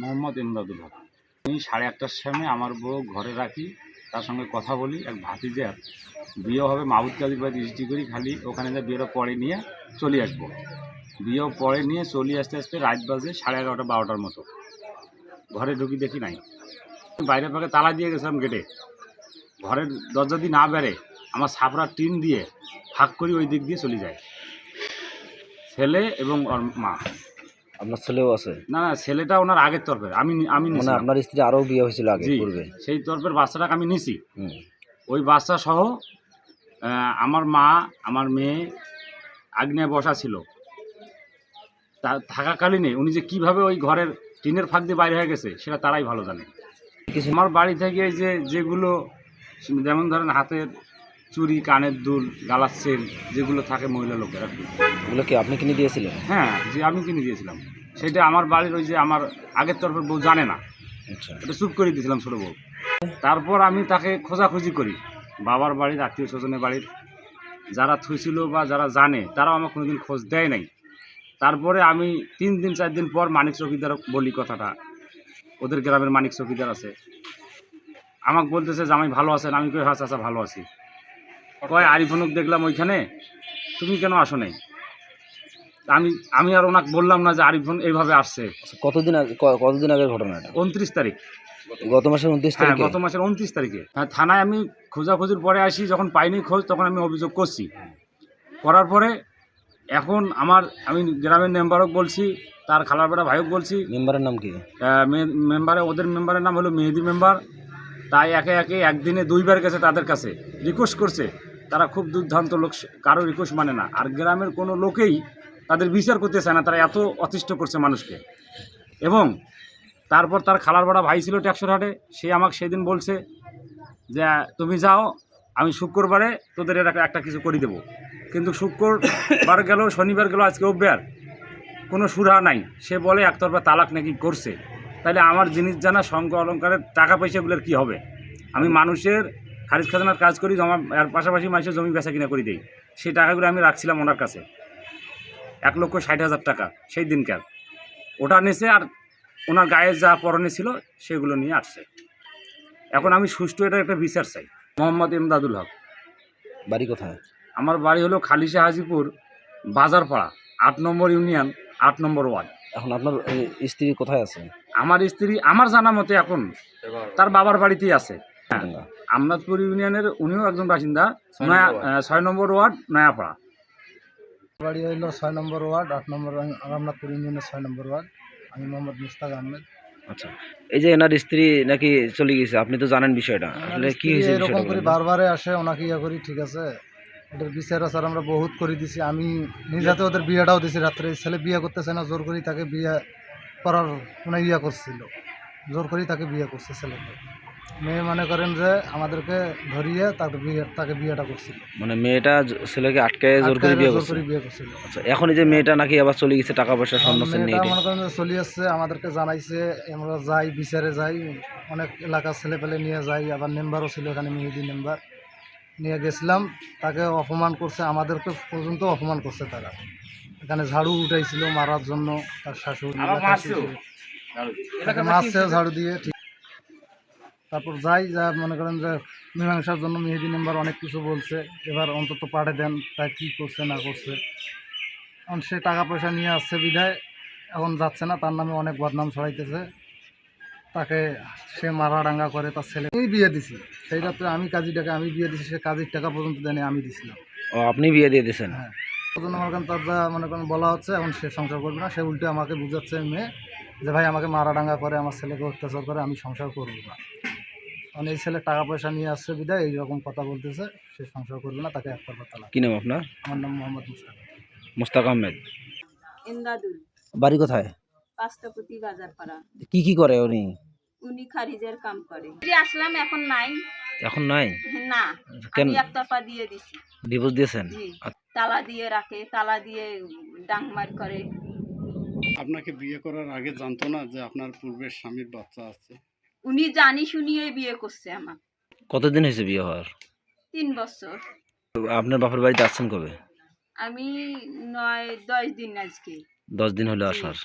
মোহাম্মদ ইমদাদুল হক। আমি সাড়ে আটটার সময় আমার বউ ঘরে রাখি, তার সঙ্গে কথা বলি। এক ভাতিজার বিয়ে হবে মাহুদ কাজী বা দৃষ্টি করি খালি, ওখানে যা বিয়েটা পরে নিয়ে চলে আসব। বিয়ে পরে নিয়ে চলে আসতে আসতে রাত বাজে সাড়ে এগারোটা, বারোটার মতো। ঘরে ঢুকি দেখি নাই। বাইরে পাকে তালা দিয়ে গেছিলাম গেটে। ঘরের দরজা দিয়ে না বেড়ে আমার ছাপড়া টিন দিয়ে ফাঁক করি ওই দিক দিয়ে চলে যায়। ছেলে এবং ওর মা। আপনার ছেলেও আছে? না না ছেলেটা ওনার আগের তরফের আমি আমি মানে আপনার স্ত্রী আরও বিয়ে হয়েছিল আগে জি পূর্বে? সেই তরফের বাচ্চাটাকে আমি নিছি। হুম। ওই বাচ্চা সহ আহ, আমার মা আমার মেয়ে আগ্নেয় বসা ছিল। তা থাকাকালীনে উনি যে কীভাবে ওই ঘরের টিনের ফাঁক দিয়ে বাইরে হয়ে গেছে সেটা তারাই ভালো জানে। কিছু আমার বাড়ি থেকে এই যে যেগুলো যেমন ধরেন হাতের চুড়ি কানের দুল গালার চেন যেগুলো থাকে মহিলা লোকের আর কি এগুলো কি আপনি কিনে দিয়েছিলেন? হ্যাঁ যে আমি কিনে দিয়েছিলাম। সেটা আমার বাড়ির ওই যে আমার আগের তরফের বউ জানে না। আচ্ছা। এটা চুপ করে দিয়েছিলাম ছোটো বউ। তারপর আমি তাকে খোঁজাখুঁজি করি। বাবার বাড়ির আত্মীয় স্বজনের বাড়ির। যারা থুইছিল বা যারা জানে তারাও আমার কোনোদিন খোঁজ দেয় নাই। তারপরে আমি তিন দিন চার দিন পর মানিক চৌকিদার বলি কথাটা। ওদের গ্রামের মানিক চৌকিদার আছে। আমাকে বলতেছে যে আমি ভালো আছেন? আমি কই হ্যাঁ চাচা ভালো আছি। কয় আরিফনুক দেখলাম ওইখানে? তুমি কেন আসো নাই? আমি আমি আর ওনাকে বললাম না যে আরিফন এইভাবে আসছে। আচ্ছা, কতদিন আগে কতদিন আগের ঘটনা এটা? উনত্রিশ তারিখ। গত মাসের উনত্রিশ তারিখ? গত মাসের উনত্রিশ তারিখে। হ্যাঁ থানায় আমি খোঁজাখুঁজির পরে আসি যখন পাইনি খোঁজ তখন আমি অভিযোগ করছি। করার পরে এখন আমার আমি গ্রামের মেম্বারক বলছি তার খালার বেড়া ভাইক বলছি। মেম্বারের নাম কি? মেম্বারে ওদের মেম্বারের নাম হলো মেহেদি মেম্বার। তাই একে একে একদিনে দুইবার গেছে তাদের কাছে। রিকোয়েস্ট করছে তারা খুব দুর্দান্ত লোক কারও রিকোয়েস্ট মানে না। আর গ্রামের কোনো লোকেই তাদের বিচার করতে চায় না, তারা এত অতিষ্ঠ করছে মানুষকে। এবং তারপর তার খালার বড়া ভাই ছিল হাটে, সে আমাকে সেদিন বলছে যে, তুমি যাও, আমি শুক্রবারে তোদের এর একটা কিছু করে দেবো। কিন্তু শুক্রবার গেল, শনিবার গেল, আজকে অব্যার কোনো সুরা নাই। সে বলে, একতরফা তালাক নাকি করছে? তাহলে আমার জিনিস জানা শঙ্খ অলঙ্কারের টাকা পয়সাগুলোর কি হবে? আমি মানুষের খারিজ খাজানার কাজ করি জমা আর পাশাপাশি মানুষের জমি বেচা কিনা করে দিই। সেই টাকাগুলো আমি রাখছিলাম ওনার কাছে। এক লক্ষ ষাট হাজার টাকা সেই দিনকার। ওটা নিছে আর ওনার গায়ে যা পরনে ছিল সেগুলো নিয়ে আসছে। এখন আমি সুষ্ঠু এটার একটা বিচার চাই। মোহাম্মদ ইমদাদুল হক। বাড়ি কোথায়? আমার বাড়ি হলো খালিশা হাজিপুর বাজারপাড়া আট নম্বর ইউনিয়ন আট নম্বর ওয়ার্ড। এখন আপনার স্ত্রী কোথায় আছে? আমার স্ত্রী আমার জানা মতে এখন তার বাবার বাড়িতেই আছে। হ্যাঁ। আমনাথপুর ইউনিয়নের উনিও একজন বাসিন্দা নয়া ছয় নম্বর ওয়ার্ড নয়াপাড়া। বাড়ি হইল ছয় নম্বর ওয়ার্ড আট নম্বর রামনাথপুর ইউনিয়নের ছয় নম্বর ওয়ার্ড। আমি মোহাম্মদ মুস্তাক আহমেদ। আচ্ছা। এই যে এনার স্ত্রী নাকি চলে গেছে আপনি তো জানেন বিষয়টা। আসলে কি হয়েছে এরকম করে? বারবারে আসে ওনাকে ইয়ে করি ঠিক আছে? ওদের বিচার আচার আমরা বহুত করে দিছি। আমি নিজ হাতে ওদের বিয়েটাও দিছি রাত্রে। ছেলে বিয়ে করতেছে না জোর করি তাকে বিয়ে করার মানে ইয়ে করছিল। জোর করি তাকে বিয়ে করছে ছেলেকে। মেয়ে মনে করেন যে আমাদেরকে ধরিয়ে তাকে বিয়ে তাকে বিয়েটা করছিল মানে মেয়েটা ছেলেকে আটকায় জোর করে বিয়ে করছিল। আচ্ছা এখন এই যে মেয়েটা নাকি আবার চলে গেছে টাকা পয়সা স্বর্ণ সেন নিয়ে মনে করেন যে চলে আসছে আমাদেরকে জানাইছে আমরা যাই বিচারে যাই অনেক এলাকার ছেলে পেলে নিয়ে যাই আবার মেম্বারও ছিল এখানে মেহেদি মেম্বার নিয়ে গেছিলাম তাকে অপমান করছে আমাদেরকে পর্যন্ত অপমান করছে তারা। এখানে ঝাড়ু উঠাইছিল মারার জন্য তার শাশুড়ি মারছে ঝাড়ু দিয়ে তারপর যাই যা মনে করেন যে মীমাংসার জন্য মেহেদি মেম্বার অনেক কিছু বলছে। এবার অন্তত পাঠে দেন তাই কী করছে না করছে। এখন সে টাকা পয়সা নিয়ে আসছে বিধায় এখন যাচ্ছে না তার নামে অনেক বদনাম ছড়াইতেছে। তাকে সে মারাডাঙ্গা করে তার ছেলে আমি বিয়ে দিছি। সেই রাত্রে আমি কাজীটাকে আমি বিয়ে দিছি সে কাজীর টাকা পর্যন্ত দেয়নি আমি দিছিলাম। ও আপনি বিয়ে দিয়ে দিয়েছেন? হ্যাঁ। জন্য আমার কাছে তার যা মনে করেন বলা হচ্ছে এখন সে সংসার করবে না সে উল্টে আমাকে বুঝাচ্ছে মেয়ে যে ভাই আমাকে মারাডাঙ্গা করে আমার ছেলেকে অত্যাচার করে আমি সংসার করব না। কারণ এই ছেলে টাকা পয়সা নিয়ে আসছে বিধায় এইরকম কথা বলতেছে সে সংসার করবে না তাকে একটা কথা কি নাম আপনার? আমার নাম মোহাম্মদ মুস্তাক। মুস্তাক আহমেদ। ইমদাদুল বাড়ি কোথায়? পাঁচটাপতি বাজার পাড়া কি কি করে উনি? উনি খারিজের কাম করে। আসলাম এখন নাই। এখন নাই? না কেন? একতরফা দিয়ে দিছি। ডিভোর্স দিয়েছেন? তালা দিয়ে রাখে তালা দিয়ে ডাংমার করে। আপনাকে বিয়ে করার আগে জানতো না যে আপনার পূর্বের স্বামীর বাচ্চা আছে। উনি জানি শুনিয়ে বিয়ে করছে আমার। কতদিন হয়েছে বিয়ে হওয়ার? তিন বছর। আপনার বাপের বাড়িতে আসছেন কবে? আমি নয় দশ দিন আজকে। দশ দিন হলো আসার।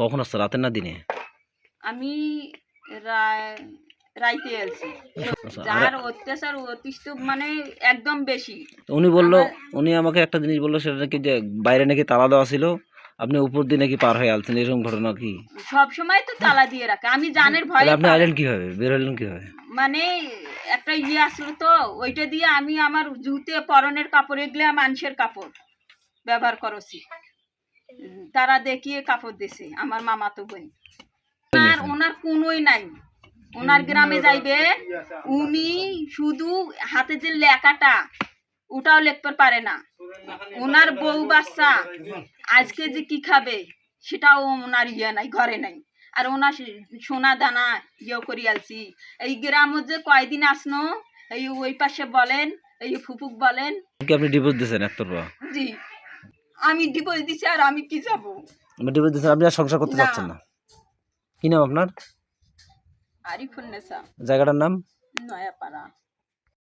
কখন আসছে রাতের না দিনে? আমি রাইতে আছি। আচ্ছা, যার অত্যাচার অতিষ্ঠ মানে একদম বেশি। উনি বলল উনি আমাকে একটা জিনিস বলল সেটা নাকি যে বাইরে নাকি তালা দেওয়া ছিল আপনি উপর দিয়ে নাকি পার হয়ে আলছেন? এরকম ঘটনা কি? সব সময় তো তালা দিয়ে রাখে। আমি জানের ভয়ে তাহলে আপনি। আইলেন কীভাবে? বের হলেন কীভাবে? মানে একটা ইয়ে আসলো তো ওইটা দিয়ে আমি আমার জুতে পরনের কাপড় এগুলো মানুষের কাপড় ব্যবহার করছি। তারা দেখিয়ে কাপড় দিছে আমার মামা তো বোন আর ওনার কোনোই নাই। ওনার গ্রামে যাইবে উনি শুধু হাতে যে লেখাটা ওটাও লিখতে পারে না। ওনার বউ বাচ্চা আজকে যে কি খাবে সেটাও ওনার ইয়ে নাই ঘরে নাই। আর ওনার সোনা দানা ইয়ে করি আলছি। এই গ্রামে যে কয়দিন আসনো এই ওই পাশে বলেন এই ফুপুক বলেন। আপনি ডিভোর্স দিয়েছেন একতরফা জি। আমি ডিভোর্স দিছি আর আমি কি যাব? আপনি ডিভোর্স দিয়েছেন আপনি আর সংসার করতে না। না। কি নাম আপনার? আরিফুল নেশা জায়গাটার নাম? নয়াপাড়া।